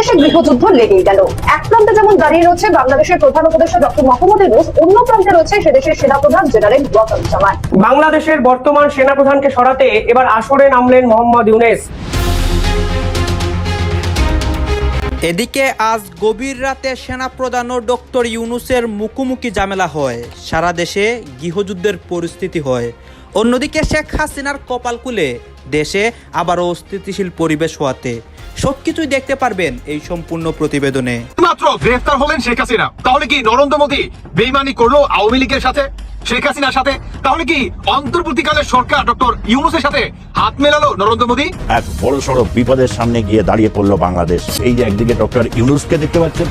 বাংলাদেশে গৃহযুদ্ধ লেগেই গেল। এক প্রান্তে যেমন দাঁড়িয়ে রয়েছে বাংলাদেশের প্রধান উপদেষ্টা ডক্টর মোহাম্মদ ইউনূস অন্য প্রান্তে রয়েছে সে দেশের সেনাপ্রধান জেনারেল ওয়াকারুজ্জামান বাংলাদেশের বর্তমান সেনাপ্রধানকে সরাতে এবার আসরে নামলেন মোহাম্মদ ইউনেস। এদিকে আজ গভীর রাতে সেনাপ্রধান ও ডক্টর ইউনুসের মুখোমুখি ঝামেলা হয়। সারা দেশে গৃহযুদ্ধের পরিস্থিতি হয়। অন্যদিকে শেখ হাসিনার কপাল খুলে দেশে আবারও স্থিতিশীল পরিবেশ হওয়াতে। সবকিছুই দেখতে পারবেন এই সম্পূর্ণ প্রতিবেদনে। মাত্র গ্রেফতার হলেন শেখ হাসিনা। তাহলে কি নরেন্দ্র মোদী বেইমানি করল আওয়ামী লীগের সাথে শেখ হাসিনার সাথে? তাহলে কি অন্তর্বর্তীকালের সরকার ডক্টর ইউনুসের সাথে হাত মেলালো নরেন্দ্র মোদী? এক বড় সড়ো বিপদের সামনে গিয়ে দাঁড়িয়ে পড়ল বাংলাদেশ। এই যে একদিকে ডক্টর ইউনুসকে দেখতে পাচ্ছেন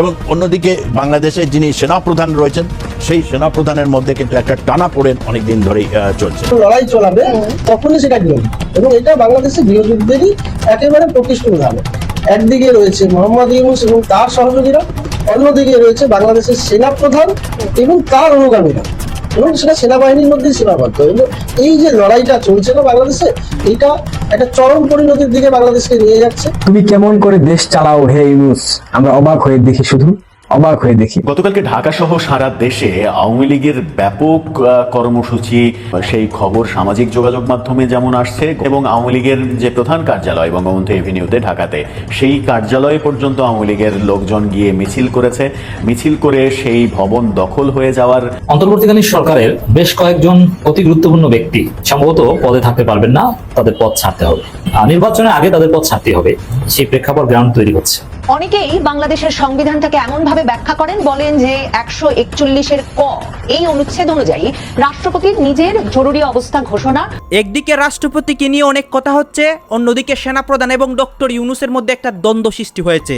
এবং অন্যদিকে বাংলাদেশের যিনি সেনাপ্রধান রয়েছেন সেই সেনাপ্রধানের মধ্যে কিন্তু একটা টানা পড়েন অনেকদিন ধরেই চলছে। লড়াই চলাবে তখনই সেটা গৃহযুদ্ধ এবং এটা বাংলাদেশের গৃহযুদ্ধেরই একেবারে প্রতিষ্ঠিত উদাহরণ। একদিকে রয়েছে মোহাম্মদ ইউনুস এবং তার সহযোগীরা, অন্যদিকে রয়েছে বাংলাদেশের সেনা প্রধান এবং তার অনুগামীরা। এবং সেটা সেনাবাহিনীর মধ্যে সীমাবদ্ধ। এবং এই যে লড়াইটা চলছে না বাংলাদেশে, এটা একটা চরম পরিণতির দিকে বাংলাদেশকে নিয়ে যাচ্ছে। তুমি কেমন করে দেশ চালাও হে ইউনুস? আমরা অবাক হয়ে দেখি শুধু। অবাক হয়ে দেখি। গতকালকে ঢাকা সহ সারা দেশে আওয়ামী লীগের ব্যাপক কর্মসূচি সেই খবর সামাজিক যোগাযোগ মাধ্যমে যেমন আসছে এবং আওয়ামী লীগের যে প্রধান কার্যালয় বঙ্গবন্ধু এভিনিউতে ঢাকাতে সেই কার্যালয়ে পর্যন্ত আওয়ামী লীগের লোকজন গিয়ে মিছিল করেছে। মিছিল করে সেই ভবন দখল হয়ে যাওয়ার অন্তর্বর্তীকালীন সরকারের বেশ কয়েকজন অতি গুরুত্বপূর্ণ ব্যক্তি সম্ভবত পদে থাকতে পারবেন না তাদের পদ ছাড়তে হবে। আর নির্বাচনের আগে তাদের পদ ছাড়তে হবে। সেই প্রেক্ষাপট গ্রাউন্ড তৈরি হচ্ছে। অনেকেই বাংলাদেশের সংবিধানটাকে এমন ভাবে ব্যাখ্যা করেন, বলেন যে একশো একচল্লিশের ক এই অনুচ্ছেদ অনুযায়ী রাষ্ট্রপতির নিজের জরুরি অবস্থা ঘোষণা। একদিকে রাষ্ট্রপতিকে নিয়ে অনেক কথা হচ্ছে, অন্যদিকে সেনাপ্রধান এবং ডক্টর ইউনুসের মধ্যে একটা দ্বন্দ্ব সৃষ্টি হয়েছে।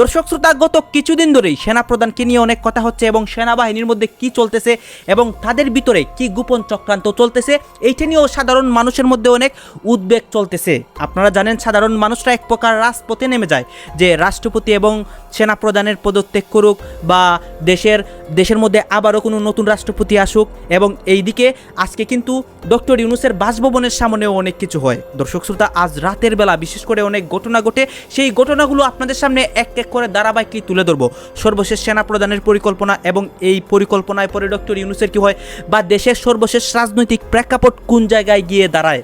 দর্শক শ্রোতা, গত কিছুদিন ধরেই সেনাপ্রধানকে নিয়ে অনেক কথা হচ্ছে এবং সেনাবাহিনীর মধ্যে কি চলতেছে এবং তাদের ভিতরে কি গোপন চক্রান্ত চলতেছে, এইটা নিয়েও সাধারণ মানুষের মধ্যে অনেক উদ্বেগ চলতেছে। আপনারা জানেন, সাধারণ মানুষরা এক প্রকার রাজপথে নেমে যায়, যে রাষ্ট্রপতি এবং সেনাপ্রধানের পদত্যাগ করুক বা দেশের দেশের মধ্যে আবারও কোনো নতুন রাষ্ট্রপতি আসুক এবং এইদিকে আজকে কিন্তু ডক্টর ইউনুসের বাসভবনের সামনেও অনেক কিছু হয়। দর্শক শ্রোতা, আজ রাতের বেলা বিশেষ করে অনেক ঘটনা ঘটে, সেই ঘটনাগুলো আপনাদের সামনে এক এক করে ধারাবাহিকই তুলে ধরবো। সর্বশেষ সেনাপ্রধানের পরিকল্পনা এবং এই পরিকল্পনায় পরে ডক্টর ইউনুসের কি হয় বা দেশের সর্বশেষ রাজনৈতিক প্রেক্ষাপট কোন জায়গায় গিয়ে দাঁড়ায়?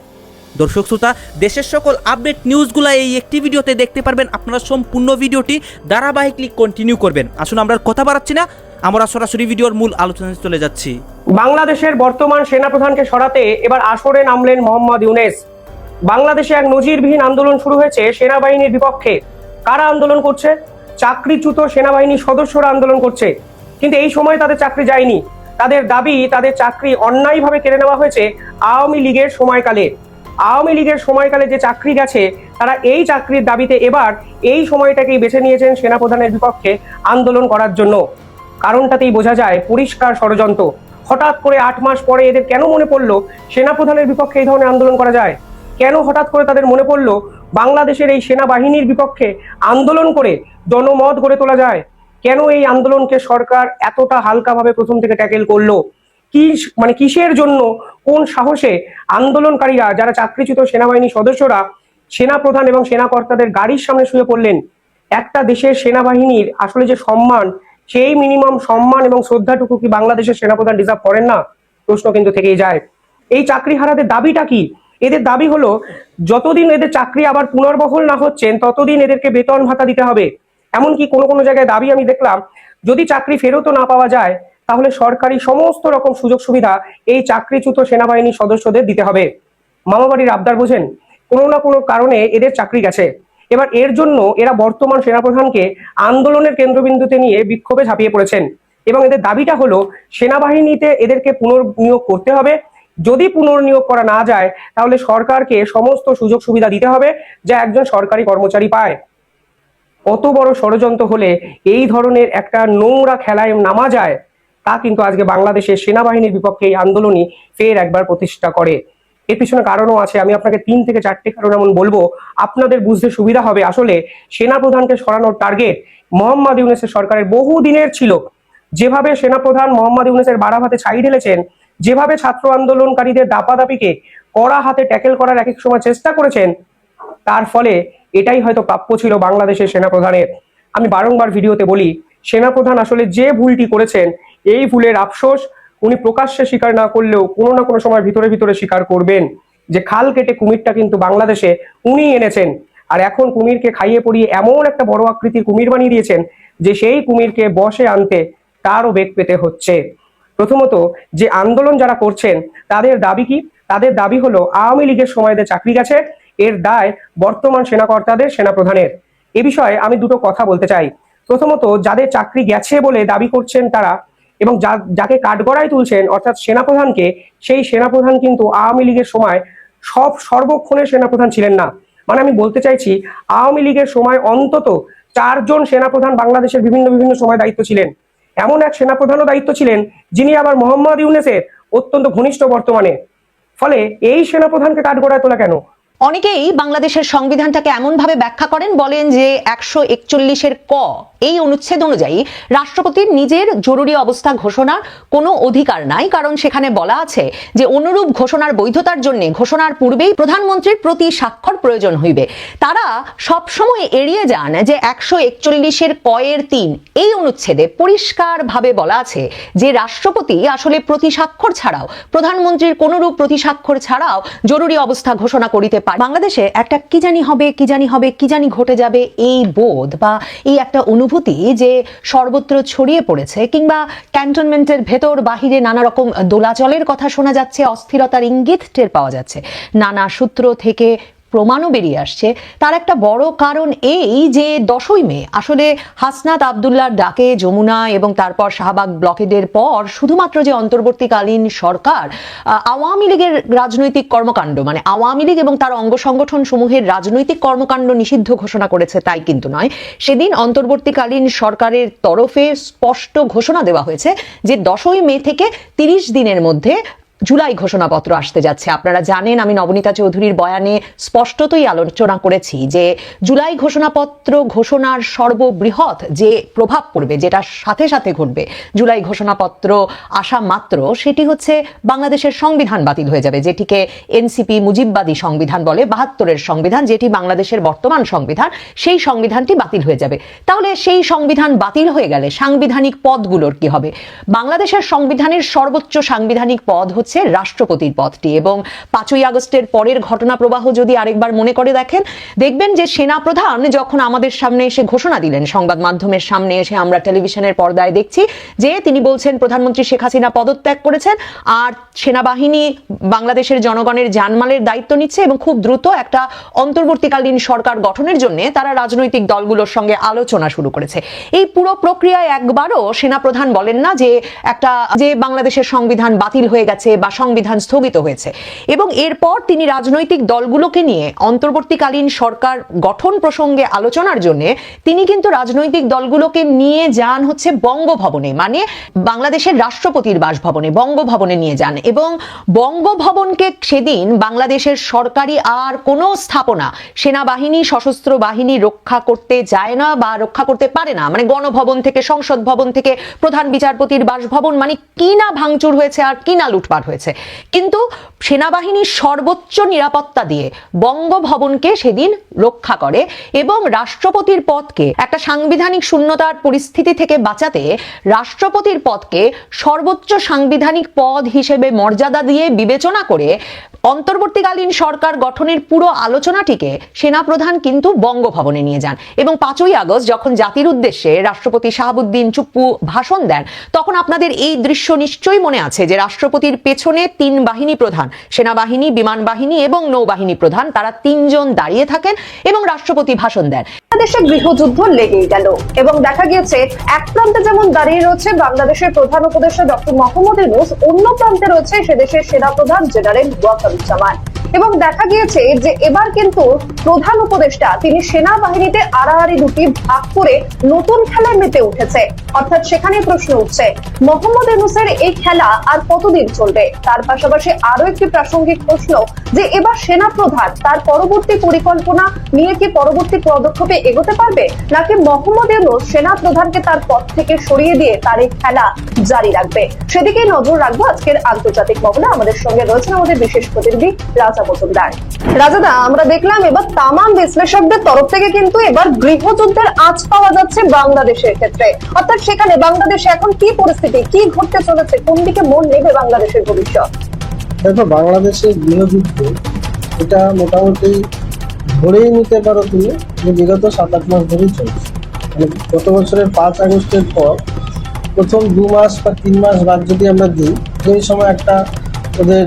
দর্শক শ্রোতা, দেশের সকল আপডেট নিউজগুলো এই একটি ভিডিওতে দেখতে পারবেন। আপনারা সম্পূর্ণ ভিডিওটি ধারাবাহিকলি কন্টিনিউ করবেন। আসুন, আমরা কথা বাড়াচ্ছি না। আমরা সরাসরি ভিডিওর মূল আলোচনায় চলে যাচ্ছি। বাংলাদেশের বর্তমান সেনাপ্রধানকে সরাতে এবার আসরে নামলেন মোহাম্মদ ইউনেস। বাংলাদেশে এক নজিরবিহীন আন্দোলন শুরু হয়েছে সেনাবাহিনীর বিপক্ষে। কারা আন্দোলন করছে? চাকরিচ্যুত সেনাবাহিনীর সদস্যরা আন্দোলন করছে। কিন্তু এই সময় তাদের চাকরি যায়নি। তাদের দাবি, তাদের চাকরি অন্যায়ভাবে কেড়ে নেওয়া হয়েছে আওয়ামী লীগের সময়কালে। আওয়ামী লীগের সময়কালে যে চাকরি গেছে, তারা এই চাকরির দাবিতে এবার এই সময়টাকেই বেছে নিয়েছেন সেনাপ্রধানের বিপক্ষে আন্দোলন করার জন্য। কারণটাতেই বোঝা যায় পরিষ্কার ষড়যন্ত্র। হঠাৎ করে আট মাস পরে এদের কেন মনে পড়ল সেনাপ্রধানের বিপক্ষে এই ধরনের আন্দোলন করা যায়? কেন হঠাৎ করে তাদের মনে পড়ল বাংলাদেশের এই সেনাবাহিনীর বিপক্ষে আন্দোলন করে জনমত গড়ে তোলা যায়? কেন এই আন্দোলনকে সরকার এতটা হালকাভাবে প্রথম থেকে ট্যাকেল করল? কি মানে কিসের জন্য, কোন সাহসে আন্দোলনকারীরা, যারা চাকরিচ্যুত সেনাবাহিনী সদস্যরা সেনা প্রধান এবং সেনাকর্তাদের গাড়ির সামনে শুয়ে পড়লেন? একটা দেশের সেনাবাহিনীর আসলে যে সম্মান, সেই মিনিমাম সম্মান এবং শ্রদ্ধাটুকু কি বাংলাদেশের সেনাপ্রধান ডিজার্ভ করেন না? প্রশ্ন কিন্তু থেকেই যায়। এই চাকরি হারাদের দাবিটা কি? এদের দাবি হলো, যতদিন এদের চাকরি আবার পুনর্বহল না হচ্ছেন ততদিন এদেরকে বেতন ভাতা দিতে হবে। এমনকি কোনো কোনো জায়গায় দাবি আমি দেখলাম, যদি চাকরি ফেরতও না পাওয়া যায় তাহলে সরকারি সমস্ত রকম সুযোগ সুবিধা এই চাকরিচ্যুত সেনাবাহিনীর সদস্যদের দিতে হবে। মামাবাড়ির আবদার বোঝেন, কোনো না কোনো কারণে এদের চাকরি গেছে। এবার এর জন্য এরা বর্তমান সেনাপ্রধানকে আন্দোলনের কেন্দ্রবিন্দুতে নিয়ে বিক্ষোভে ঝাঁপিয়ে পড়েছেন। এবং এদের দাবিটা হলো, সেনাবাহিনীতে এদেরকে পুনর্নিয়োগ করতে হবে। যদি পুনর্নিয়োগ করা না যায়, তাহলে সরকারকে সমস্ত সুযোগ সুবিধা দিতে হবে যা একজন সরকারি কর্মচারী পায়। কত বড় ষড়যন্ত্র হলে এই ধরনের একটা নোংরা খেলায় নামা যায়। তা কিন্তু আজকে বাংলাদেশের সেনাবাহিনীর বিপক্ষে এই আন্দোলনই ফের একবার প্রতিষ্ঠা করে। এর পিছনে কারণও আছে, আমি আপনাকে তিন থেকে চারটি কারণ এমন বলব। আপনাদের বুঝতে সুবিধা হবে, আসলে সেনাপ্রধানকে সরানোর টার্গেট মোহাম্মদ ইউনেসের সরকারের বহু দিনের ছিল। যেভাবে সেনাপ্রধান মোহাম্মদ ইউনেসের বাড়াভাতে ছাই ঢেলেছেন, যেভাবে ছাত্র আন্দোলনকারীদের দাপাদাপিকে কড়া হাতে ট্যাকেল করার এক এক সময় চেষ্টা করেছেন, তার ফলে এটাই হয়তো প্রাপ্য ছিল বাংলাদেশের সেনাপ্রধানের। আমি বারংবার ভিডিওতে বলি, সেনাপ্রধান আসলে যে ভুলটি করেছেন এই ভুলের আফসোস উনি প্রকাশ্যে স্বীকার না করলেও কোনো না কোনো সময় ভিতরে ভিতরে স্বীকার করবেন যে খাল কেটে কুমিরটা কিন্তু বাংলাদেশে উনি এনেছেন। আর এখন কুমিরকে খাইয়ে পড়িয়ে এমন একটা বড় আকৃতির কুমির বানিয়ে দিয়েছেন যে সেই কুমিরকে বসে আনতে তারও বেগ পেতে হচ্ছে। প্রথমত যে আন্দোলন যারা করছেন, তাদের দাবি কি? তাদের দাবি হলো আওয়ামী লীগের সময়তে চাকরি গেছে, এর দায় বর্তমান সেনাকর্তাদের, সেনাপ্রধানের। এ বিষয়ে আমি দুটো কথা বলতে চাই। প্রথমত, যাদের চাকরি গেছে বলে দাবি করছেন তারা এবং যাকে কাঠগড়ায় তুলছেন, অর্থাৎ সেনাপ্রধানকে, সেই সেনাপ্রধান কিন্তু আওয়ামী লীগের সময় সব সর্বক্ষণের সেনাপ্রধান ছিলেন না। মানে আমি বলতে চাইছি, আওয়ামী লীগের সময় অন্তত চারজন সেনাপ্রধান বাংলাদেশের বিভিন্ন বিভিন্ন সময় দায়িত্ব ছিলেন। এমন এক সেনাপ্রধানও দায়িত্ব ছিলেন, যিনি আবার মোহাম্মদ ইউনেসের অত্যন্ত ঘনিষ্ঠ বর্তমানে। ফলে এই সেনাপ্রধানকে কাঠগড়ায় তোলা কেন? অনেকেই বাংলাদেশের সংবিধানটাকে এমন ভাবে ব্যাখ্যা করেন, বলেন যে একশো একচল্লিশের ক এই অনুচ্ছেদ অনুযায়ী রাষ্ট্রপতির নিজের জরুরি অবস্থা ঘোষণার কোনো অধিকার নাই, কারণ সেখানে বলা আছে যে অনুরূপ ঘোষণার বৈধতার জন্য ঘোষণার পূর্বেই প্রধানমন্ত্রীর প্রতি স্বাক্ষর প্রয়োজন হইবে। তারা সবসময় এড়িয়ে যান যে একশো একচল্লিশের কয়ের তিন, এই অনুচ্ছেদে পরিষ্কারভাবে বলা আছে যে রাষ্ট্রপতি আসলে প্রতি স্বাক্ষর ছাড়াও, প্রধানমন্ত্রীর কোনরূপ প্রতি স্বাক্ষর ছাড়াও জরুরি অবস্থা ঘোষণা করিতে পারে, বাংলাদেশে একটা কি জানি হবে, কি জানি হবে, কি জানি ঘটে যাবে, এই বোধ বা এই একটা অনুভূতি যে সর্বত্র ছড়িয়ে পড়েছে কিংবা ক্যান্টনমেন্টের ভেতর, বাহিরে নানা রকম দোলাচলের কথা শোনা যাচ্ছে, অস্থিরতার ইঙ্গিত টের পাওয়া যাচ্ছে। নানা সূত্র থেকে প্রমাণও বেরিয়ে আসছে। তার একটা বড় কারণ এই যে দশই মে, আসলে হাসনাত আবদুল্লার ডাকে যমুনা এবং তারপর শাহবাগ ব্লকেডের পর শুধুমাত্র যে অন্তর্বর্তীকালীন সরকার আওয়ামী লীগের রাজনৈতিক কর্মকাণ্ড মানে আওয়ামী লীগ এবং তার অঙ্গ সংগঠন সমূহের রাজনৈতিক কর্মকাণ্ড নিষিদ্ধ ঘোষণা করেছে তাই কিন্তু নয়। সেদিন অন্তর্বর্তীকালীন সরকারের তরফে স্পষ্ট ঘোষণা দেওয়া হয়েছে যে দশই মে থেকে তিরিশ দিনের মধ্যে জুলাই ঘোষণাপত্র আসতে যাচ্ছে। আপনারা জানেন, আমি নবনীতা চৌধুরীর বয়ানে স্পষ্টতই আলোচনা করেছি যে জুলাই ঘোষণাপত্র ঘোষণার সর্ববৃহৎ যে প্রভাব পড়বে যেটা সাথে সাথে ঘটবে, জুলাই ঘোষণাপত্র আসা মাত্র, সেটি হচ্ছে বাংলাদেশের সংবিধান বাতিল হয়ে যাবে, যেটিকে এনসিপি মুজিববাদী সংবিধান বলে, বাহাত্তরের সংবিধান, যেটি বাংলাদেশের বর্তমান সংবিধান, সেই সংবিধানটি বাতিল হয়ে যাবে। তাহলে সেই সংবিধান বাতিল হয়ে গেলে সাংবিধানিক পদগুলোর কি হবে? বাংলাদেশের সংবিধানের সর্বোচ্চ সাংবিধানিক পদ হচ্ছে রাষ্ট্রপতির পদটি এবং পাঁচই আগস্টের পরের ঘটনা প্রবাহ যদি আরেকবার মনে করে দেখেন, দেখবেন যে সেনা প্রধান যখন আমাদের সামনে এসে ঘোষণা দিলেন, সংবাদ মাধ্যমের সামনে এসে আমরা টেলিভিশনের পর্দায় দেখছি যে তিনি বলছেন প্রধানমন্ত্রী শেখ হাসিনা পদত্যাগ করেছেন আর সেনাবাহিনী বাংলাদেশের জনগণের জানমালের দায়িত্ব নিচ্ছে এবং খুব দ্রুত একটা অন্তর্বর্তীকালীন সরকার গঠনের জন্য তারা রাজনৈতিক দলগুলোর সঙ্গে আলোচনা শুরু করেছে। এই পুরো প্রক্রিয়ায় একবারও সেনাপ্রধান বলেন না যে একটা যে বাংলাদেশের সংবিধান বাতিল হয়ে গেছে বা সংবিধান স্থগিত হয়েছে। এবং এরপর তিনি রাজনৈতিক দলগুলোকে নিয়ে অন্তর্বর্তীকালীন সরকার গঠন প্রসঙ্গে আলোচনার জন্য তিনি কিন্তু রাজনৈতিক দলগুলোকে নিয়ে যান হচ্ছে বঙ্গভবনে মানে বাংলাদেশের রাষ্ট্রপতির বাসভবনে, বঙ্গভবনে নিয়ে যান। এবং বঙ্গভবনকে সেদিন বাংলাদেশের সরকারি আর কোনো স্থাপনা, সেনাবাহিনী, সশস্ত্র বাহিনী রক্ষা করতে যায় না বা রক্ষা করতে পারে না মানে গণভবন থেকে, সংসদ ভবন থেকে প্রধান বিচারপতির বাসভবন মানে কি না ভাঙচুর হয়েছে আর কি না লুটপাট হয়েছে। কিন্তু সেনাবাহিনীর সর্বোচ্চ নিরাপত্তা দিয়ে বঙ্গভবনকে সেদিন রক্ষা করে এবং রাষ্ট্রপতির পদকে একটা সাংবিধানিক শূন্যতার পরিস্থিতি থেকে বাঁচাতে রাষ্ট্রপতির পদকে সর্বোচ্চ সাংবিধানিক পদ হিসেবে মর্যাদা দিয়ে বিবেচনা করে অন্তর্বর্তীকালীন সরকার গঠনের পুরো আলোচনাটিকে সেনাপ্রধান কিন্তু বঙ্গভবনে নিয়ে যান এবং পাঁচই আগস্ট যখন জাতির উদ্দেশ্যে রাষ্ট্রপতি শাহাবুদ্দিন চুপ্পু ভাষণ দেন, তখন আপনাদের এই দৃশ্য নিশ্চয়ই মনে আছে যে রাষ্ট্রপতির পেছনে তিন বাহিনী প্রধান, সেনাবাহিনী, বিমান বাহিনী এবং নৌবাহিনী প্রধান, তারা তিনজন দাঁড়িয়ে থাকেন এবং রাষ্ট্রপতি ভাষণ দেন। বাংলাদেশে গৃহযুদ্ধ লেগেই গেল এবং দেখা গিয়েছে, এক প্রান্তে যেমন দাঁড়িয়ে রয়েছে বাংলাদেশের প্রধান উপদেষ্টা ডক্টর মোহাম্মদ ইউনূস, অন্য প্রান্তে রয়েছে সে দেশের সেনাপ্রধান জেনারেল ওয়াকারুজ্জামান এবং দেখা গিয়েছে যে এবার কিন্তু প্রধান উপদেষ্টা, তিনি সেনাবাহিনীতে আড়াআড়ি দুটি ভাগ করে নতুন খেলায় মেতে উঠেছে। অর্থাৎ সেখানেই প্রশ্ন উঠছে, মোহাম্মদ ইউনুসের এই খেলা আর কতদিন চলবে? তার পাশাপাশি আরও একটি প্রাসঙ্গিক প্রশ্ন যে এবার সেনা প্রধান তার পরবর্তী পরিকল্পনা নিয়ে কি পরবর্তী পদক্ষেপে এগোতে পারবে? নাকি মোহাম্মদ ইউনুস সেনা প্রধানকে তার পদ থেকে সরিয়ে দিয়ে তার এই খেলা জারি রাখবে? সেদিকেই নজর রাখব আজকের আন্তর্জাতিক মহলে। আমাদের সঙ্গে রয়েছেন আমাদের বিশেষ প্রতিনিধি রাজা মজুমদার রাজাদা, আমরা দেখলাম এবার তামাম বিশ্লেষকদের তরফ থেকে কিন্তু এবার গৃহযুদ্ধের আঁচ পাওয়া যাচ্ছে বাংলাদেশের ক্ষেত্রে। অর্থাৎ সেখানে বাংলাদেশে এখন কি পরিস্থিতি, কি ঘটতে চলেছে, কোন দিকে মন নেবে বাংলাদেশের ভবিষ্যৎ? দেখো, বাংলাদেশের গৃহযুদ্ধ, এটা মোটামুটি ধরেই নিতে পারো তুমি যে বিগত সাত, আট মাস ধরেই চলছে। মানে গত বছরের পাঁচ আগস্টের পর প্রথম দু মাস বা তিন মাস বাদ যদি আমরা দিই, সেই সময় একটা ওদের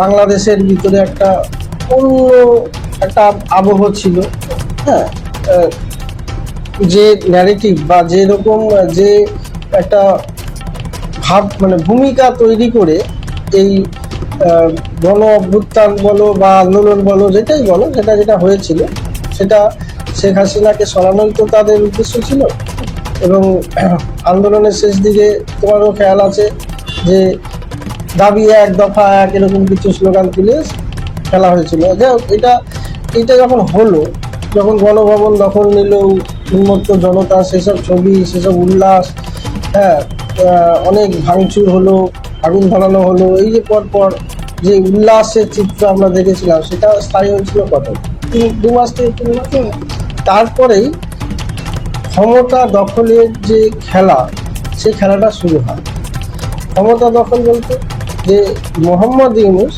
বাংলাদেশের ভিতরে একটা অন্য একটা আবহ ছিল। হ্যাঁ যে ন্যারেটিভ বা যেরকম যে একটা ভাব মানে ভূমিকা তৈরি করে এই গণ অভ্যুত্থান বলো বা আন্দোলন বলো, যেটাই বলো সেটা যেটা হয়েছিল, সেটা শেখ হাসিনাকে সরানোই তো তাদের উদ্দেশ্য ছিল। এবং আন্দোলনের শেষ দিকে তোমারও খেয়াল আছে যে দাবি এক দফা এক এরকম কিছু স্লোগান তুলে খেলা হয়েছিল। যাই হোক, এটা এটা যখন হলো যখন গণভবন দখল নিল উন্মত্ত জনতা সেসব ছবি সেসব উল্লাস হ্যাঁ অনেক ভাঙচুর হলো আগুন ধরানো হলো এই যে পর যে উল্লাসের চিত্র আমরা দেখেছিলাম সেটা স্থায়ী হয়েছিল কত দু মাস থেকে তিন মাস তারপরেই ক্ষমতা দখলের যে খেলা সেই খেলাটা শুরু হয়। ক্ষমতা দখল বলতে যে মোহাম্মদ ইউনুস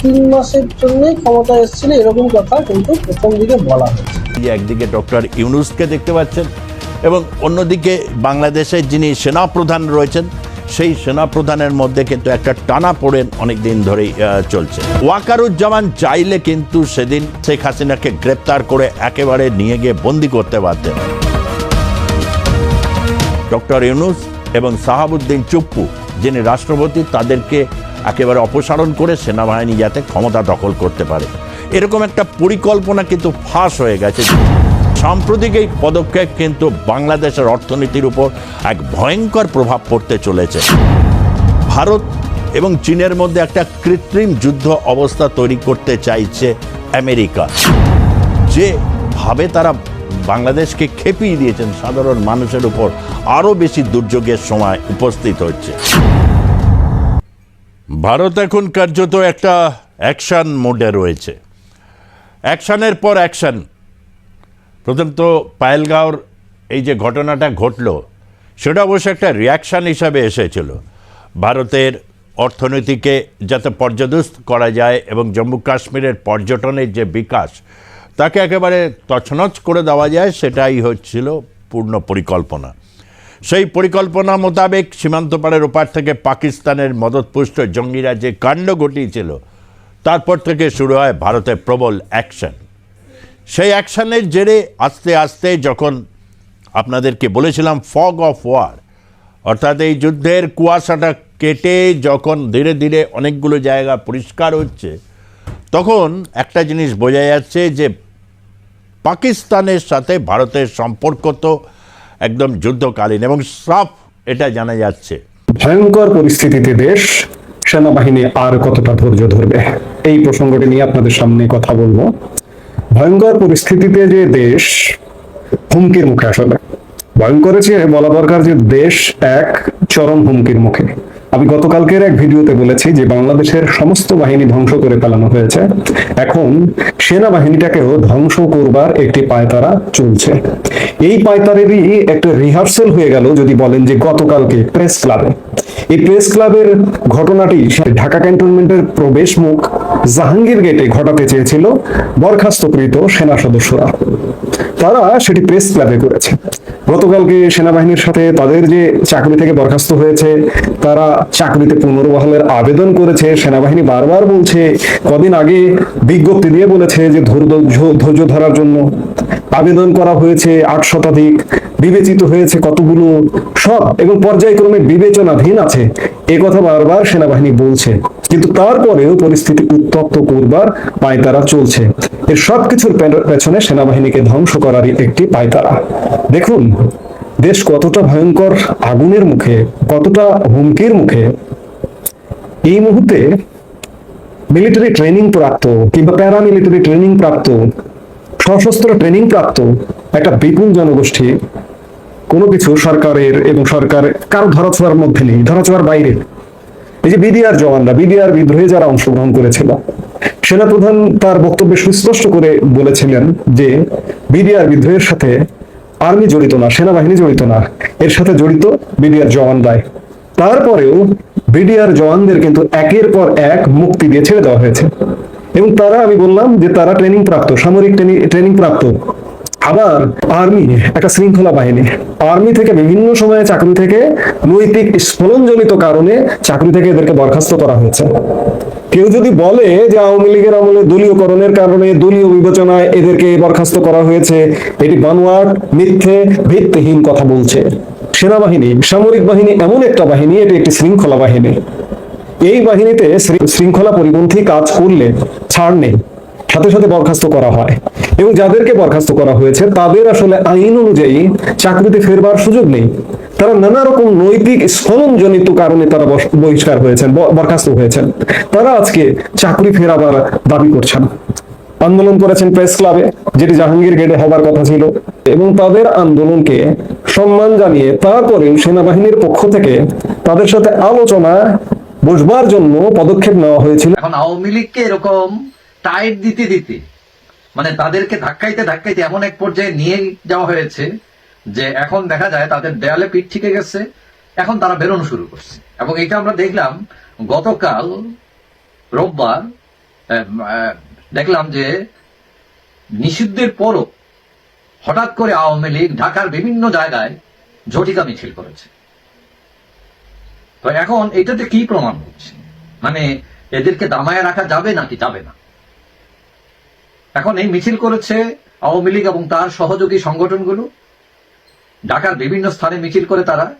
তিন মাসের জন্যই ক্ষমতা এসেছিল, এরকম কথা কিন্তু প্রথম দিকে বলা হয়েছে। একদিকে ডক্টর ইউনুসকে দেখতে পাচ্ছেন এবং অন্যদিকে বাংলাদেশের যিনি সেনাপ্রধান রয়েছেন, সেই সেনাপ্রধানের মধ্যে কিন্তু একটা টানা পড়েন অনেক দিন ধরেই চলছে। ওয়াকারুজ্জামান চাইলে কিন্তু সেদিন শেখ হাসিনাকে গ্রেপ্তার করে একেবারে নিয়ে গিয়ে বন্দি করতে পারতেন ডক্টর ইউনুস এবং সাহাবুদ্দিন চুপ্পু যিনি রাষ্ট্রপতি, তাদেরকে একেবারে অপসারণ করে সেনাবাহিনী যাতে ক্ষমতা দখল করতে পারে। এরকম একটা পরিকল্পনা কিন্তু ফাঁস হয়ে গেছে। সাম্প্রতিক এই পদক্ষেপ কিন্তু বাংলাদেশের অর্থনীতির উপর এক ভয়ঙ্কর প্রভাব পড়তে চলেছে। ভারত এবং চীনের মধ্যে একটা কৃত্রিম যুদ্ধ অবস্থা তৈরি করতে চাইছে আমেরিকা। যে ভাবে তারা বাংলাদেশকে খেপিয়ে দিয়েছেন সাধারণ মানুষের উপর আরও বেশি দুর্যোগের সময় উপস্থিত হচ্ছে। ভারত এখন কার্যত একটা অ্যাকশন মোডে রয়েছে। অ্যাকশানের পর অ্যাকশন। প্রথম তো পায়েলগাঁওর এই যে ঘটনাটা ঘটলো, সেটা অবশ্য একটা রিয়াকশান হিসাবে এসেছিল। ভারতের অর্থনীতিকে যাতে পর্যদস্ত করা যায় এবং জম্মু কাশ্মীরের পর্যটনের যে বিকাশ তাকে একেবারে তছনছ করে দেওয়া যায়, সেটাই হচ্ছিল পূর্ণ পরিকল্পনা। সেই পরিকল্পনা মোতাবেক সীমান্ত পাড়ের ওপার থেকে পাকিস্তানের মদতপুষ্ট জঙ্গিরা যে কাণ্ড ঘটিয়েছিল, তারপর থেকে শুরু হয় ভারতের প্রবল অ্যাকশন। সেই অ্যাকশনের জেরে আস্তে আস্তে যখন আপনাদেরকে বলেছিলাম ফগ অফ ওয়ার, অর্থাৎ এই যুদ্ধের কুয়াশাটা কেটে যখন ধীরে ধীরে অনেকগুলো জায়গা পরিষ্কার হচ্ছে, তখন একটা জিনিস বোঝা যাচ্ছে যে পাকিস্তানের সাথে ভারতের সম্পর্ক তো একদম যুদ্ধকালীন এবং সাফ এটা জানা যাচ্ছে। ভয়ঙ্কর পরিস্থিতিতে দেশ, সেনাবাহিনী আর কতটা ধৈর্য ধরবে? এই প্রসঙ্গটি নিয়ে আপনাদের সামনে কথা বলব। ভয়ঙ্কর পরিস্থিতিতে যে দেশ হুমকির মুখে আসলে ভয়ঙ্করের চেয়ে বলা দরকার যে দেশ এক চরম হুমকির মুখে। আমি গতকালকের এক ভিডিওতে বলেছি যে বাংলাদেশের সমস্ত বাহিনী ধ্বংস করে ফেলানো হয়েছে। এখন সেনাবাহিনীটাকেও ধ্বংস করবার একটি পায়তারা চলছে। এই পায়তারেরই একটা রিহার্সেল হয়ে গেল যদি বলেন যে গতকালকে প্রেস ক্লাবে এই প্রেস ক্লাবের ঘটনাটি ঢাকা ক্যান্টনমেন্টের প্রবেশ মুখ জাহাঙ্গীর গেটে ঘটাতে চেয়েছিল বরখাস্তকৃত সেনা সদস্যরা। তারা সেটি প্রেস ক্লাবে করেছে। গতকালকে সেনাবাহিনীর সাথে তাদের যে চাকরি থেকে বরখাস্ত হয়েছে, তারা চাকরিতে পুনর্বহালের আবেদন করেছে। সেনাবাহিনী বারবার বলছে, কদিন আগে বিজ্ঞপ্তি দিয়ে বলেছে যে ধৈর্য ধৈর্য ধরার জন্য আবেদন করা হয়েছে আট শতাধিক বিবেচিত হয়েছে কতগুলো সব এবং পর্যায়ক্রমে বিবেচনাধীন আছে। এ কথা বারবার সেনাবাহিনী বলছে, কিন্তু তারপরেও পরিস্থিতি উত্তপ্ত করবার পায়তারা চলছে। এর সবকিছুর পেছনে সেনাবাহিনীকে ধ্বংস করারই একটি পায়তারা। দেখুন, দেশ কতটা ভয়ঙ্কর আগুনের মুখে, কতটা হুমকির মুখে। এই মুহূর্তে মিলিটারি ট্রেনিং প্রাপ্ত কিংবা প্যারামিলিটারি ট্রেনিং প্রাপ্ত, সশস্ত্র ট্রেনিং প্রাপ্ত একটা বিপুল জনগোষ্ঠী কোনো কিছু সরকারের এবং সরকার কারও ধরাছোঁয়ার মধ্যে নেই ধরাছোঁয়ার বাইরে। এই যে বিডিআর জওয়ানরা, বিডিআর বিদ্রোহে যারা অংশগ্রহণ করেছিল, সেনাপ্রধান তার বক্তব্যে সুস্পষ্ট করে বলেছিলেন যে বিডিআর বিদ্রোহের সাথে আর্মি জড়িত না, সেনাবাহিনী জড়িত না, এর সাথে জড়িত বিডিআর জওয়ানরাই। তারপরেও বিডিআর জওয়ানদের কিন্তু একের পর এক মুক্তি দিয়ে ছেড়ে দেওয়া হয়েছে। এবং তারা, আমি বললাম যে তারা ট্রেনিং প্রাপ্ত, সামরিক ট্রেনিং প্রাপ্ত। আবার আর্মি, একটা শৃঙ্খলা বাহিনী। আর্মি থেকে বিভিন্ন সময়ে চাকরি থেকে নৈতিক স্খলনজনিত কারণে চাকরি থেকে এদেরকে বরখাস্ত করা হয়েছে। কেউ যদি বলে যে আওয়ামী লীগের আমলে দলীয়করণের কারণে দলীয় বিবেচনায় এদেরকে বরখাস্ত করা হয়েছে, এটি বানোয়াট, মিথ্যে, ভিত্তিহীন কথা বলছে। সেনাবাহিনী, সামরিক বাহিনী এমন একটা বাহিনী, এটি একটি শৃঙ্খলা বাহিনী। এই বাহিনীতে শৃঙ্খলা পরিপন্থী কাজ করলে ছাড় নেই। সাথে সাথে বরখাস্ত করা হয়। এবং যাদেরকে বরখাস্ত করা হয়েছে, তাদের আসলে আইন অনুযায়ী চাকরিতে ফেরবার সুযোগ নেই। তারা নানা রকম নৈতিক স্খলনজনিত কারণে তারা বহিষ্কার হয়েছেন বরখাস্ত হয়েছেন। তারা আজকে চাকরি ফেরাবার দাবি করছেন। আন্দোলন করেছেন প্রেস ক্লাবে, যেটি জাহাঙ্গীর গেটে হবার কথা ছিল। এবং তাদের আন্দোলনকে সম্মান জানিয়ে তারপরেও সেনাবাহিনীর পক্ষ থেকে তাদের সাথে আলোচনা বসবার জন্য পদক্ষেপ নেওয়া হয়েছিল। এখন আওয়ামী লীগকে এরকম টাইট দিতে দিতে মানে তাদেরকে ধাক্কাইতে ধাক্কাইতে এমন এক পর্যায়ে নিয়ে যাওয়া হয়েছে যে এখন দেখা যায় তাদের দেয়ালে পিঠ ঠিকে গেছে, এখন তারা বেরোনো শুরু করছে। এবং এটা আমরা দেখলাম গতকাল রোববার দেখলাম যে নিষিদ্ধের পরও হঠাৎ করে আওয়ামী লীগ ঢাকার বিভিন্ন জায়গায় ঝটিকা মিছিল করেছে। তো এখন এটাতে কি প্রমাণ হচ্ছে? মানে এদেরকে দামায় রাখা যাবে নাকি যাবে না? এখন এই মিছিল করেছে আওয়ামী লীগ এবং তার সহযোগী সংগঠনগুলো। ঢাকার বিভিন্ন স্থানে মিছিল করে তারা।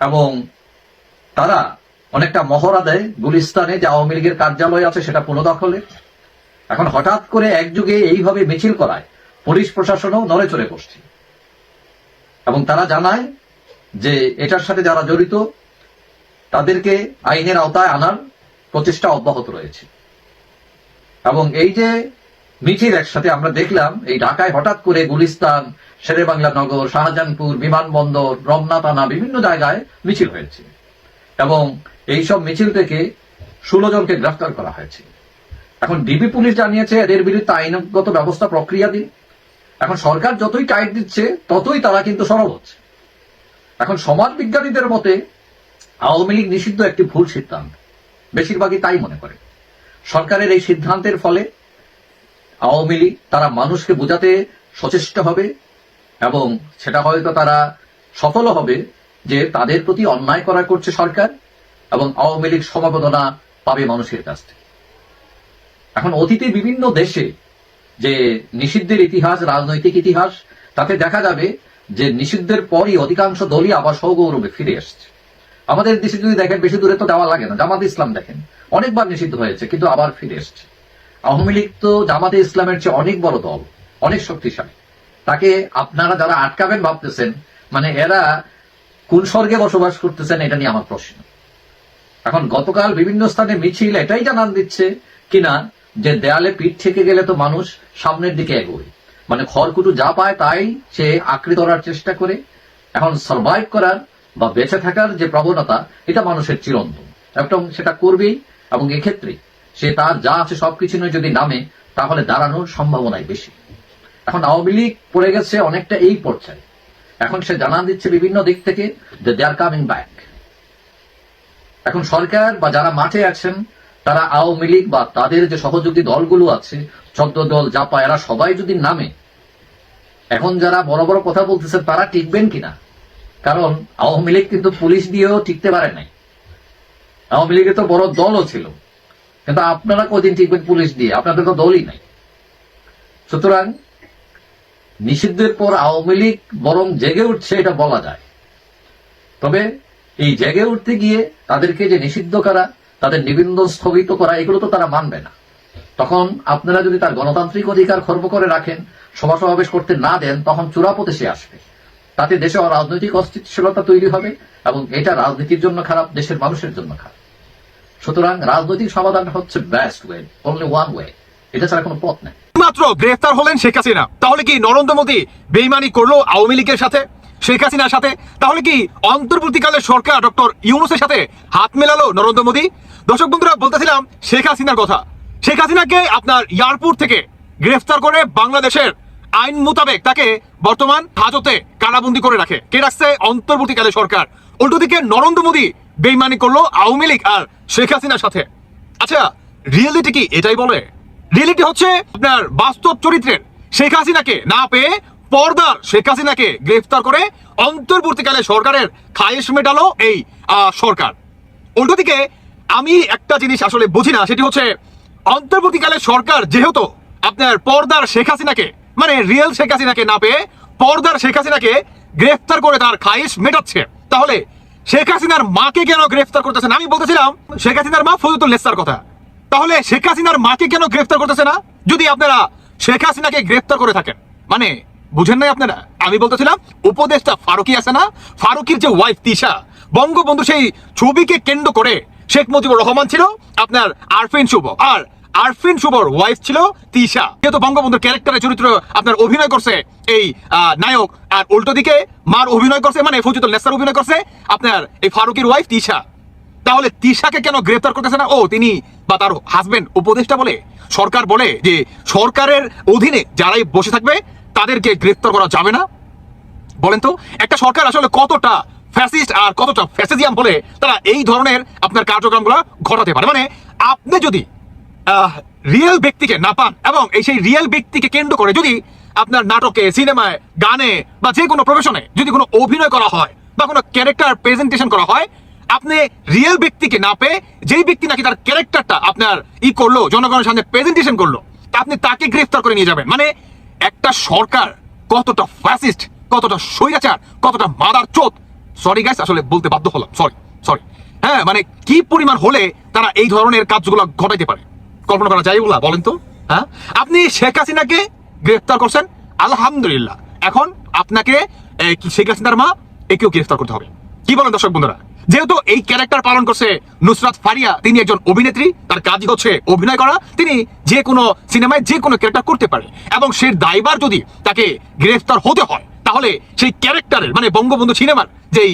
এবং তারা অনেকটা মহড়া দেয় গুলিস্তানে যে আওয়ামী লীগের কার্যালয় আছে সেটা পুনঃদখলে। এখন হঠাৎ করে একযুগে এইভাবে মিছিল করায়, পুলিশ প্রশাসনও নড়ে চড়ে বসছে। এবং তারা জানায় যে এটার সাথে যারা জড়িত, তাদেরকে আইনের আওতায় আনার প্রচেষ্টা অব্যাহত রয়েছে। এবং এই যে মিছিল একসাথে আমরা দেখলাম, এই ঢাকায় হঠাৎ করে গুলিস্তান, শেরেবাংলা নগর, শাহজাহানপুর, বিমানবন্দর, রমনা, থানা বিভিন্ন জায়গায় মিছিল হয়েছে। এবং এই সব মিছিল থেকে ষোলো জনকে গ্রেফতার করা হয়েছে। এখন ডিবি পুলিশ জানিয়েছে, এদের বিরুদ্ধে আইনগত ব্যবস্থা প্রক্রিয়া দিন। এখন সরকার যতই টাইট দিচ্ছে, ততই তারা কিন্তু সরব হচ্ছে। এখন সমাজ বিজ্ঞানীদের মতে, আওয়ামী লীগ নিষিদ্ধ একটি ভুল সিদ্ধান্ত। বেশিরভাগই তাই মনে করে। সরকারের এই সিদ্ধান্তের ফলে আওয়ামী লীগ তারা মানুষকে বোঝাতে সচেষ্ট হবে এবং সেটা হয়তো তারা সফল হবে যে তাদের প্রতি অন্যায় করা করছে সরকার এবং আওয়ামী লীগ সমবেদনা পাবে মানুষের কাছ থেকে। এখন অতীতে বিভিন্ন দেশে যে নিষিদ্ধের ইতিহাস, রাজনৈতিক ইতিহাস, তাতে দেখা যাবে যে নিষিদ্ধের পরই অধিকাংশ দলই আবার সৌগৌরবে ফিরে এসছে। আমাদের দেশে যদি দেখেন, বেশি দূরে তো দেওয়া লাগে না। জামাত ইসলাম দেখেন, অনেকবার নিষিদ্ধ হয়েছে, কিন্তু আবার ফিরে এসছে। আওয়ামী লীগ তো জামাতে ইসলামের চেয়ে অনেক বড় দল, অনেক শক্তিশালী। তাকে আপনারা যারা আটকাবেন ভাবতেছেন মানে এরা কোন স্বর্গে বসবাস করতেছেন, এটা নিয়ে আমার প্রশ্ন। এখন গতকাল বিভিন্ন স্থানে মিছিল, এটাই জানান দিচ্ছে কিনা, যে দেয়ালে পিঠ থেকে গেলে তো মানুষ সামনের দিকে এগোয়। মানে খড়কুটু যা পায় তাই সে আঁকড়ে ধরার চেষ্টা করে। এখন সার্ভাইভ করার বা বেঁচে থাকার যে প্রবণতা, এটা মানুষের চিরন্তন। এবং সেটা করবেই এবং এক্ষেত্রে সে তার যা আছে সবকিছু নিয়ে যদি নামে, তাহলে দাঁড়ানোর সম্ভাবনাই বেশি। এখন আওয়ামী লীগ পড়ে গেছে অনেকটা এই পর্যায়ে। এখন সে জানান দিচ্ছে বিভিন্ন দিক থেকে যে দে আর কামিং ব্যাক এখন সরকার বা যারা মাঠে আছেন, তারা আওয়ামী লীগ বা তাদের যে সহযোগী দলগুলো আছে চোদ্দ দল জাপা, এরা সবাই যদি নামে, এখন যারা বড় বড় কথা বলতেছে, তারা টিকবেন কিনা? কারণ আওয়ামী লীগ কিন্তু পুলিশ দিয়েও টিকতে পারে নাই। আওয়ামী লীগের তো বড় দলও ছিল। কিন্তু আপনারা কদিন টিকবেন পুলিশ দিয়ে? আপনাদের তো দলই নাই। সুতরাং নিষিদ্ধের পর আওয়ামী লীগ বরং জেগে উঠছে, এটা বলা যায়। তবে এই জেগে উঠতে গিয়ে তাদেরকে যে নিষিদ্ধ করা, তাদের নিবন্ধন স্থগিত করা, এগুলো তো তারা মানবে না। তখন আপনারা যদি তার গণতান্ত্রিক অধিকার খর্ব করে রাখেন সভা সমাবেশ করতে না দেন, তখন চূড়াপথে সে আসবে। তাতে দেশে রাজনৈতিক অস্থিতিশীলতা তৈরি হবে এবং এটা রাজনীতির জন্য খারাপ, দেশের মানুষের জন্য খারাপ। সুতরাং রাজনৈতিক সমাধান হচ্ছে best way only one way এটা ছাড়া কোনো পথ নেই। মাত্র গ্রেফতার হলেন শেখ হাসিনা। তাহলে কি নরেন্দ্র মোদী বেইমানি করল আওয়ামী লীগের সাথে? শেখ হাসিনার সাথে? তাহলে কি অন্তর্বর্তীকালের সরকার ডক্টর ইউনুসের সাথে হাত মেলালো নরেন্দ্র মোদী? দর্শক বন্ধুরা, বলতেছিলাম শেখ হাসিনার কথা। শেখ হাসিনাকে আপনার এয়ারপোর্ট থেকে গ্রেফতার করে বাংলাদেশের আইন মোতাবেক তাকে বর্তমান হাজতে কারাবন্দি করে রাখে। কে রাখছে? অন্তর্বর্তীকালে সরকার। উল্টো দিকে নরেন্দ্র মোদী বেইমানি করল আওয়ামী লীগ আর শেখ হাসিনার সাথে। আচ্ছা রিয়েলিটি কি এটাই বলে? রিয়েলিটি হচ্ছে আপনার বাস্তব চরিত্রের শেখ হাসিনাকে না পেয়ে পর্দার শেখ হাসিনাকে গ্রেফতার করে অন্তর্বর্তীকালে সরকারের খায়েশ মেটালো এই সরকার। উল্টো দিকে আমি একটা জিনিস আসলে বুঝি না, সেটি হচ্ছে অন্তর্বর্তীকালে সরকার যেহেতু আপনার পর্দার শেখ হাসিনাকে মানে রিয়েল শেখ হাসিনাকে না পেয়ে পর্দার শেখ হাসিনাকে গ্রেফতার করে তার খায়েশ মেটাচ্ছে। তাহলে শেখ হাসিনার মাকে কেন গ্রেফতার করতেছেন আমি বলতেছিলাম, শেখ হাসিনার মা ফজলুল লেসার কথা। তাহলে শেখ হাসিনার মাকে কেন গ্রেফতার করতেছে না? যদি আপনারা শেখ হাসিনাকে গ্রেফতার করে থাকেন। মানে বুঝেন নাই আপনারা? আমি বলতেছিলাম উপদেশটা ফারুকি আছে না? ফারুকির যে ওয়াইফ তিশা, বঙ্গবন্ধু সেই ছবিকে কেন্দ্র করে শেখ মুজিবুর রহমান ছিল। আপনার আরফিন শুভ। আর আরফিন শুভর ওয়াইফ ছিল তিশা। যেহেতু বঙ্গবন্ধুর ক্যারেক্টারের চরিত্র আপনার অভিনয় করছে, এই নায়ক। আর উল্টো দিকে মার অভিনয় করছে মানে ফজিতুল নেসার অভিনয় করছে আপনার এই ফারুকির ওয়াইফ তিশা। তাহলে তিশাকে কেন গ্রেফতার করতেছে না? ও, তিনি বা তার হাজবেন্ড উপদেষ্টা বলে, সরকার বলে যে সরকারের অধীনে যারাই বসে থাকবে, তাদেরকে গ্রেফতার করা যাবে না। বলেন তো, একটা সরকার আসলে কতটা ফ্যাসিস্ট আর কতটা ফ্যাসিজিয়াম বলে তারা এই ধরনের আপনার কার্যক্রমগুলো ঘটাতে পারে। মানে আপনি যদি রিয়েল ব্যক্তিকে না পান এবং এই সেই রিয়েল ব্যক্তিকে কেন্দ্র করে যদি আপনার নাটকে, সিনেমায়, গানে বা যে কোনো প্রফেশনে যদি কোনো অভিনয় করা হয় বা কোনো ক্যারেক্টার প্রেজেন্টেশন করা হয়, আপনি রিয়েল ব্যক্তিকে না পেয়ে যেই ব্যক্তি নাকি তার ক্যারেক্টারটা আপনার ই করল, জনগণের সামনে প্রেজেন্টেশন করল, তা আপনি তাকে গ্রেফতার করে নিয়ে যাবেন। মানে একটা সরকার কতটা ফ্যাসিস্ট কতটা স্বৈরাচার, কতটা মাদার চোত। সরি গাইস আসলে বলতে বাধ্য হলাম। সরি সরি হ্যাঁ মানে কি পরিমাণ হলে তারা এই ধরনের কাজগুলো ঘটাইতে পারে? কল্পনা করা যায় ওগুলা বলেন তো হ্যাঁ? আপনি শেখ হাসিনাকে গ্রেফতার করছেন, আলহামদুলিল্লাহ। এখন আপনাকে শেখ হাসিনার মা, একেও গ্রেফতার করতে হবে। কি বলেন দর্শক বন্ধুরা? যেহেতু এই ক্যারেক্টার পালন করছে নুসরাত ফারিয়া, তিনি একজন অভিনেত্রী, তার কাজই হচ্ছে অভিনয় করা, তিনি যে কোনো সিনেমায় যে কোনো ক্যারেক্টার করতে পারে। এবং সে দায়বার যদি তাকে গ্রেফতার হতে হয়, তাহলে সেই ক্যারেক্টারের মানে বঙ্গবন্ধু সিনেমার যেই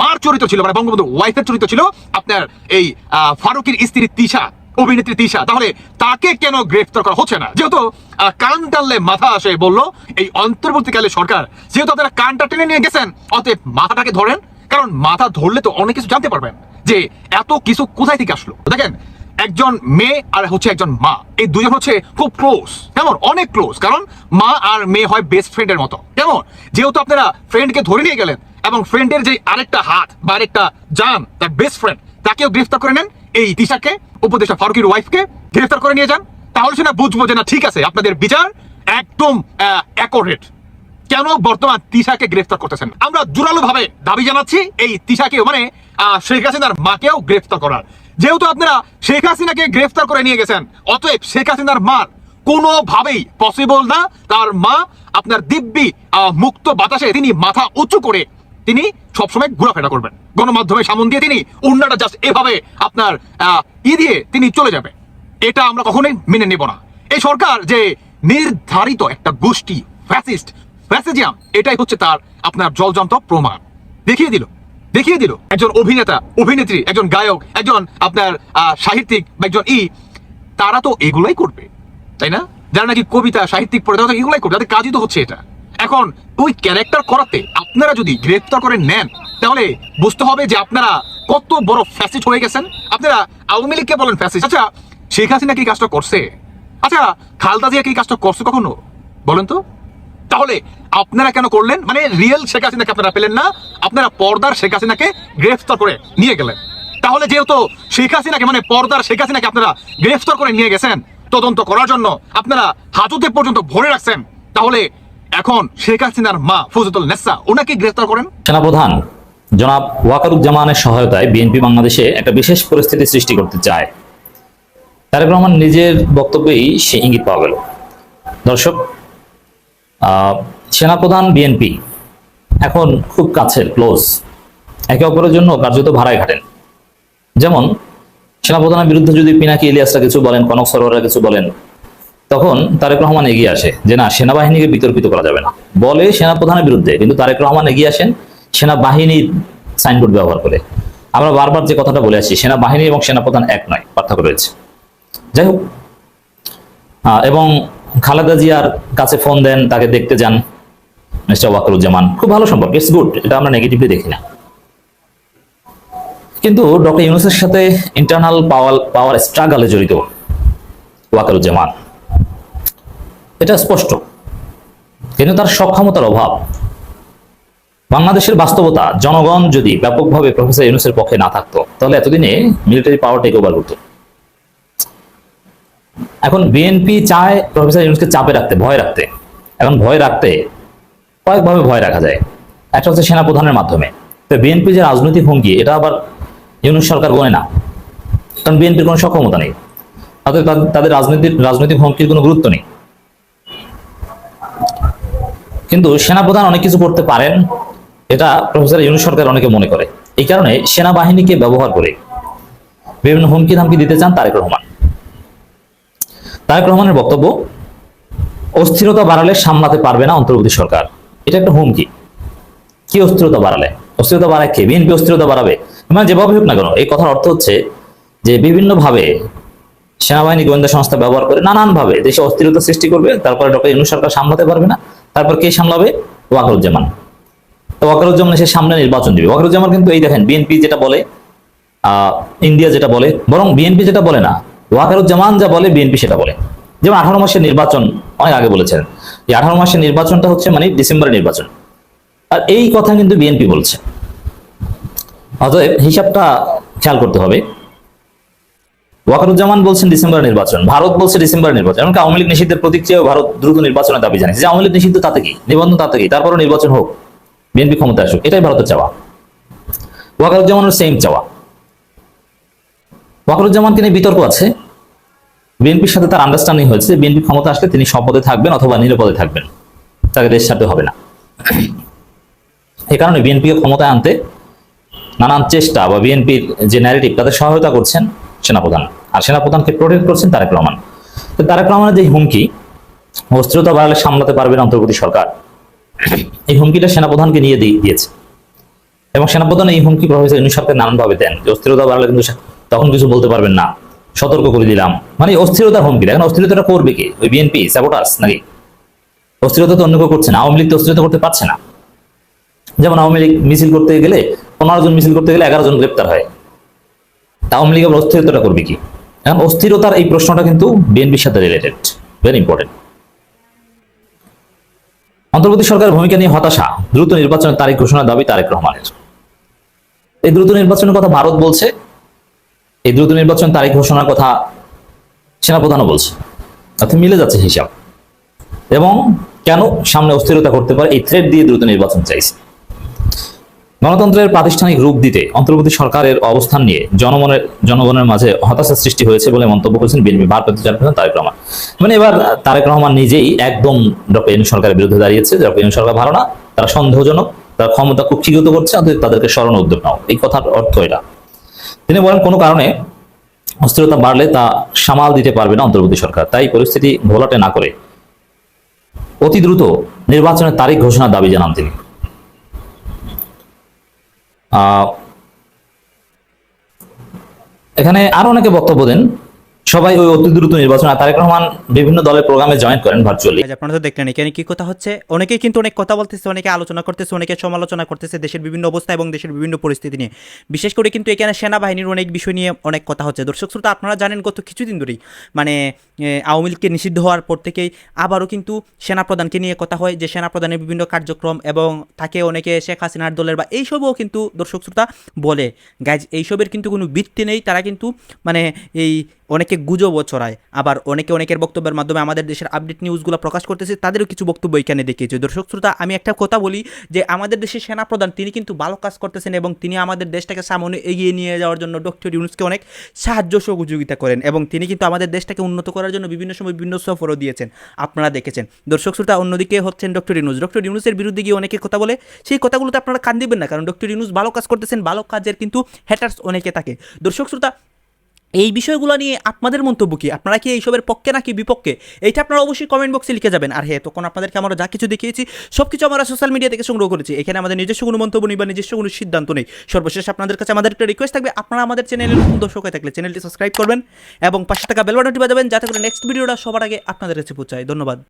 মার চরিত্র ছিল মানে বঙ্গবন্ধু ওয়াইফের চরিত্র ছিল, আপনার এই ফারুকের স্ত্রী তিশা অভিনেত্রী তিশা, তাহলে তাকে কেন গ্রেফতার করা হচ্ছে না? যেহেতু কান টানলে মাথা আসে বলল, এই অন্তর্বর্তীকালে সরকার, যেহেতু আপনারা কানটা টেনে নিয়ে গেছেন, অতএব মাথাটাকে ধরেন, কারণ মাথা ধরলে তো অনেক কিছু জানতে পারবেন যে এত কিছু কোথায় থেকে আসলো। দেখেন, একজন মেয়ে আর হচ্ছে একজন মা, এই দুজন হচ্ছে খুব ক্লোজ কেমন? অনেক ক্লোজ কারণ মা আর মেয়ে হয় বেস্ট ফ্রেন্ডের মতো, কেমন? যেহেতু আপনারা ফ্রেন্ডকে ধরে নিয়ে গেলেন, এবং ফ্রেন্ডের যে আরেকটা হাত বা আরেকটা জান, তার বেস্ট ফ্রেন্ড তাকেও গ্রেফতার করে নেন, এই তিশাকে উপদেশা ফারুকির ওয়াইফকে গ্রেফতার করে নিয়ে যান, তাহলে সেটা বুঝব যে না, ঠিক আছে, আপনাদের বিচার একদম অ্যাকোরেট কেন বর্তমান তিশাকে গ্রেফতার করতেছেন? আমরা জোরালো ভাবে দাবি জানাচ্ছি, এই তিশাকেও মানে শেখ হাসিনার মাকেও গ্রেফতার করার। যেহেতু আপনারা শেখ হাসিনাকে গ্রেফতার করে নিয়ে গেছেন, অতএব শেখ হাসিনার মার কোনোভাবেই পসিবল না, তার মা আপনার দিব্যি মুক্ত বাতাসে তিনি মাথা উঁচু করে তিনি সবসময় ঘোরাফেরা করবেন। গণমাধ্যমে সামন দিয়ে তিনি উন্নাটা জাস্ট এভাবে আপনার ই দিয়ে তিনি চলে যাবে। এটা আমরা কখনোই মেনে নেব না। এই সরকার যে নির্ধারিত একটা গোষ্ঠী ফ্যাসিস্ট ফ্যাসিজিয়াম এটাই হচ্ছে তার আপনার জলজন্ত প্রমাণ। দেখিয়ে দিল দেখিয়ে দিল। একজন অভিনেতা, অভিনেত্রী, একজন গায়ক, একজন আপনার সাহিত্যিক বা একজন ই, তারা তো এগুলাই করবে, তাই না? যারা নাকি কবিতা, সাহিত্যিক, পড়ে, তারা তো এগুলাই করবে। তাদের কাজই তো হচ্ছে এটা। এখন ওই ক্যারেক্টার করাতে আপনারা যদি গ্রেফতার করে নেন, তাহলে বুঝতে হবে যে আপনারা কত বড় ফ্যাসিস্ট হয়ে গেছেন। আপনারা আওয়ামী লীগকে বলেন ফ্যাসিস্ট আচ্ছা শেখ হাসিনা কি কাজটা করছে? আচ্ছা খালদা জিয়া কি কাজটা করছে কখনো? বলেন তো। তাহলে আপনারা কেন করলেন? মানে রিয়েল শেখ হাসিনাকে আপনারা পেলেন না, আপনারা পর্দার শেখ হাসিনাকে গ্রেফতার করে নিয়ে গেলেন। তাহলে যেহেতু শেখ হাসিনাকে মানে পর্দার শেখ হাসিনাকে আপনারা গ্রেফতার করে নিয়ে গেছেন, তদন্ত করার জন্য আপনারা হাজতে পর্যন্ত ভরে রাখছেন, তাহলে এখন শেখ হাসিনার মা ফজতুল নেসা, ওনাকে গ্রেফতার করেন। সেনাপ্রধান জনাব ওয়াকারুজ্জামানের সহায়তায় বিএনপি বাংলাদেশে একটা বিশেষ পরিস্থিতি সৃষ্টি করতে চায়। তারেক রহমান নিজের বক্তব্যেই সে ইঙ্গিত পাওয়া গেল। দর্শক সেনাপ্রধান বিএনপি এখন খুব কাছের, ক্লোজ। একে অপরের জন্য কার্যত ভাড়ায় ঘাটেন। যেমন, সেনাপ্রধানের বিরুদ্ধে যদি পিনাকি ইলিয়াসরা কিছু বলেন, কনক সরোয়াররা কিছু বলেন তখন তারেক রহমান এগিয়ে আসে যে না, সেনাবাহিনীকে বিতর্কিত করা যাবে না। বলে সেনাপ্রধানের বিরুদ্ধে, কিন্তু তারেক রহমান এগিয়ে আসেন সেনাবাহিনীর সাইনবোর্ড ব্যবহার করে। আমরা বারবার যে কথাটা বলে আসি, সেনাবাহিনী এবং সেনাপ্রধান এক নয়, পার্থক্য রয়েছে। যাই হোক এবং খালেদা জিয়ার কাছে ফোন দেন, তাকে দেখতে যান মিস্টার ওয়াকরুজ্জামান। খুব ভালো সম্পর্ক, ইটস গুড, এটা আমরা নেগেটিভলি দেখি না। কিন্তু ডক্টর ইউনুসের সাথে ইন্টারনাল পাওয়ার পাওয়ার স্ট্রাগলে জড়িত ওয়াকারুজ্জামান। এটা স্পষ্ট। কিন্তু তার সক্ষমতার অভাব। বাংলাদেশের বাস্তবতা, জনগণ যদি ব্যাপকভাবে প্রফেসর ইউনুসের পক্ষে না থাকতো, তাহলে এতদিনে মিলিটারি পাওয়ার টেক ওভার এখন বিএনপি চায় প্রফেসর ইউনুসকে চাপে রাখতে, ভয় রাখতে। এখন ভয় রাখতে কয়েকভাবে ভয় রাখা যায়। একটা হচ্ছে সেনাপ্রধানের মাধ্যমে। তো বিএনপি যে রাজনৈতিক হুমকি, এটা আবার ইউনুস সরকার গণে না। কারণ বিএনপির কোনো সক্ষমতা নেই। তাদের তাদের রাজনৈতিক রাজনৈতিক হুমকির কোনো গুরুত্ব নেই। কিন্তু সেনাপ্রধান অনেক কিছু করতে পারেন, এটা প্রফেসর ইউনুস সরকার অনেকে মনে করে। এই কারণে সেনাবাহিনীকে ব্যবহার করে বিভিন্ন হুমকি ধামকি দিতে চান তারেক রহমান। তারেক রহমানের বক্তব্য, অস্থিরতা বাড়ালে সামলাতে পারবে না অন্তর্বর্তী সরকার। এটা একটা হুমকি। কি অস্থিরতা বাড়ালে? অস্থিরতা বাড়ায় কে? বিএনপি অস্থিরতা বাড়াবে। মানে যেভাবে হোক না কেন, এই কথার অর্থ হচ্ছে যে বিভিন্নভাবে সেনাবাহিনী গোয়েন্দা সংস্থা ব্যবহার করে নানানভাবে দেশে অস্থিরতা সৃষ্টি করবে, তারপরে ডক্টর ইউনুস সরকার সামলাতে পারবে না। তারপর কে সামলাবে? ওয়াকারুজ্জামান। তো ওয়াকারুজ্জামান এসে সামনে নির্বাচন দিবে। ওয়াকারুজ্জামান কিন্তু এই দেখেন, বিএনপি যেটা বলে ইন্ডিয়া যেটা বলে, বরং বিএনপি যেটা বলে না, ওয়াকারুজ্জামান যা বলে, বিএনপি সেটা বলে। যেমন আঠারো মাসের নির্বাচন অনেক আগে বলেছেন। যে আঠারো মাসের নির্বাচনটা হচ্ছে মানে ডিসেম্বরের নির্বাচন। আর এই কথা কিন্তু বিএনপি বলছে। অতএব হিসাবটা খেয়াল করতে হবে। ওয়াকারুজ্জামান বলছেন ডিসেম্বর নির্বাচন, ভারত বলছে ডিসেম্বর নির্বাচন, এমনকি আওয়ামী লীগ নিষিদ্ধের প্রতীক চেয়েও ভারত দ্রুত নির্বাচনের দাবি জানিয়েছে। যে আওয়ামী লীগ নিষিদ্ধ তাতে কি? নিবন্ধন তাতে কি? তারপরও নির্বাচন হোক, বিএনপি ক্ষমতা আসুক, এটাই ভারতের চাওয়া। ওয়াকারুজ্জামানের সেম চাওয়া। ওয়াকারুজ্জামানকে নিয়ে বিতর্ক আছে? বিএনপির সাথে তার আন্ডারস্ট্যান্ডিং হয়েছে বিএনপি ক্ষমতা আসলে তিনি শপথে থাকবেন অথবা নিরাপদে থাকবেন। তাকে দেশ ছাড়তে হবে না। এই কারণে বিএনপিকে ক্ষমতায় আনতে নানান চেষ্টা বা বিএনপির যে ন্যারেটিভ তাদের সহায়তা করছেন সেনাপ্রধান। আর সেনাপ্রধানকে প্রোটেক্ট করছেন তারেক রহমান। তো তারেক রহমানের যে হুমকি, অস্থিরতা বাড়ালে সামলাতে পারবে না অন্তর্বর্তী সরকার। এই হুমকিটা সেনাপ্রধানকে নিয়ে দিয়েছে। এবং সেনাপ্রধান এই হুমকি প্রফেসর সরকার নানানভাবে দেন যে অস্থিরতা বাড়লে কিন্তু তখন কিছু বলতে পারবেন না। সতর্ক করে দিলাম। মানে অস্থিরতার হুমকি। এখন অস্থিরতাটা করবে কে? ওই বিএনপি স্যাবোটার্স নাকি? অস্থিরতা তো অন্য কেউ করছে না। আওয়ামী লীগ তো অস্থিরতা করতে পারছে না। যেমন আওয়ামী লীগ মিছিল করতে গেলে পনেরো জন মিছিল করতে গেলে এগারো জন গ্রেপ্তার হয়। তা আওয়ামী লীগ আবার অস্থিরতাটা করবে কি? এখন অস্থিরতার এই প্রশ্নটা কিন্তু বিএনপির সাথে রিলেটেড ভেরি ইম্পর্টেন্ট অন্তর্বর্তী সরকারের ভূমিকা নিয়ে হতাশা, দ্রুত নির্বাচনের তারিখ ঘোষণার দাবি তারেক রহমানের। এই দ্রুত নির্বাচনের কথা ভারত বলছে, এই দ্রুত নির্বাচন তারিখ ঘোষণার কথা সেনাপ্রধানও বলছে। অর্থাৎ মিলে যাচ্ছে হিসাব। এবং কেন সামনে অস্থিরতা করতে পারে, এই থ্রেড দিয়ে দ্রুত নির্বাচন চাইছে। গণতন্ত্রের প্রাতিষ্ঠানিক রূপ দিতে অন্তর্বর্তী সরকারের অবস্থান নিয়ে জনমনের জনগণের মাঝে হতাশার সৃষ্টি হয়েছে বলে মন্তব্য করেছেন বিএনপি ভারপ্রাপ্ত চেয়ারপারসন তারেক রহমান। মানে এবার তারেক রহমান নিজেই একদম ডক্টর ইউনূস সরকারের বিরুদ্ধে দাঁড়িয়েছে। ডক্টর ইউনূস সরকার ভালো না, তারা সন্দেহজনক, তারা ক্ষমতা কুক্ষিগত করছে, অতএব তাদেরকে স্মরণ উদ্যোগ নাও। এই কথার অর্থ এটা। তিনি বলেন, কোনো কারণে অস্থিরতা বাড়লে তা সামাল দিতে পারবে না অন্তর্বর্তী সরকার। তাই পরিস্থিতি ঘোলাটে না করে অতি দ্রুত নির্বাচনের তারিখ ঘোষণার দাবি জানান তিনি। এখানে আরও অনেকে বক্তব্য দেন। সবাই ওই অতি দ্রুত নির্বাচন, আর তারেক রহমান বিভিন্ন দলের প্রোগ্রামে জয়েন করেন ভার্চুয়ালি আপনারা তো দেখলেন এখানে কি কথা হচ্ছে, অনেকেই কিন্তু অনেক কথা বলতেছে, অনেকে আলোচনা করতেছে, অনেকে সমালোচনা করতেছে দেশের বিভিন্ন অবস্থা এবং দেশের বিভিন্ন পরিস্থিতি নিয়ে। বিশেষ করে কিন্তু এখানে সেনাবাহিনীর অনেক বিষয় নিয়ে অনেক কথা হচ্ছে। দর্শক শ্রোতা, আপনারা জানেন গত কিছুদিন ধরেই মানে আওয়ামী লীগকে নিষিদ্ধ হওয়ার পর থেকেই আবারও কিন্তু সেনাপ্রধানকে নিয়ে কথা হয় যে সেনাপ্রধানের বিভিন্ন কার্যক্রম এবং তাকে অনেকে শেখ হাসিনার দলের বা এইসবও কিন্তু দর্শক শ্রোতা বলে। গাইজ এইসবের কিন্তু কোনো ভিত্তি নেই। তারা কিন্তু মানে এই অনেকে গুজবও ছড়ায়। আবার অনেকে অনেকের বক্তব্যের মাধ্যমে আমাদের দেশের আপডেট নিউজগুলো প্রকাশ করতেছে, তাদেরও কিছু বক্তব্য এখানে দেখিয়েছে। দর্শক শ্রোতা, আমি একটা কথা বলি যে আমাদের দেশের সেনাপ্রধান, তিনি কিন্তু ভালো কাজ করতেছেন এবং তিনি আমাদের দেশটাকে সামনে এগিয়ে নিয়ে যাওয়ার জন্য ডক্টর ইউনুসকে অনেক সাহায্য সহযোগিতা করেন এবং তিনি কিন্তু আমাদের দেশটাকে উন্নত করার জন্য বিভিন্ন সময় বিভিন্ন সফরও দিয়েছেন। আপনারা দেখেছেন। দর্শক শ্রোতা, অন্যদিকে হচ্ছেন ডক্টর ইউনুস ডক্টর ইউনুসের বিরুদ্ধে গিয়ে অনেকে কথা বলে, সেই কথাগুলোতে আপনারা কান দিবেন না, কারণ ডক্টর ইউনুস ভালো কাজ করতেছেন, ভালো কাজের কিন্তু হ্যাটার্স অনেকে থাকে। দর্শক শ্রোতা এই বিষয়গুলো নিয়ে আপনাদের মন্তব্য কি? আপনারা কি এইসবের পক্ষে নাকি বিপক্ষে? এইটা আপনারা অবশ্যই কমেন্ট বক্সে লিখে যাবেন। আর হ্যাঁ তখন আপনাদেরকে আমরা যা কিছু দেখিয়েছি সব কিছু আমরা সোশ্যাল মিডিয়া থেকে সংগ্রহ করেছি। এখানে আমাদের নিজস্ব কোনো মন্তব্য নেই বা নিজস্ব কোনো সিদ্ধান্ত নেই। সর্বশেষ আপনাদের কাছে আমাদের একটা রিকোয়েস্ট থাকবে, আপনারা আমাদের চ্যানেলের নতুন দর্শক হয়ে থাকলে চ্যানেলটি সাবস্ক্রাইব করবেন এবং পাশে থাকা বেল বাটনটি বাজাবেন, যাতে করে নেক্সট ভিডিওটা সবার আগে আপনাদের কাছে পৌঁছায়। ধন্যবাদ।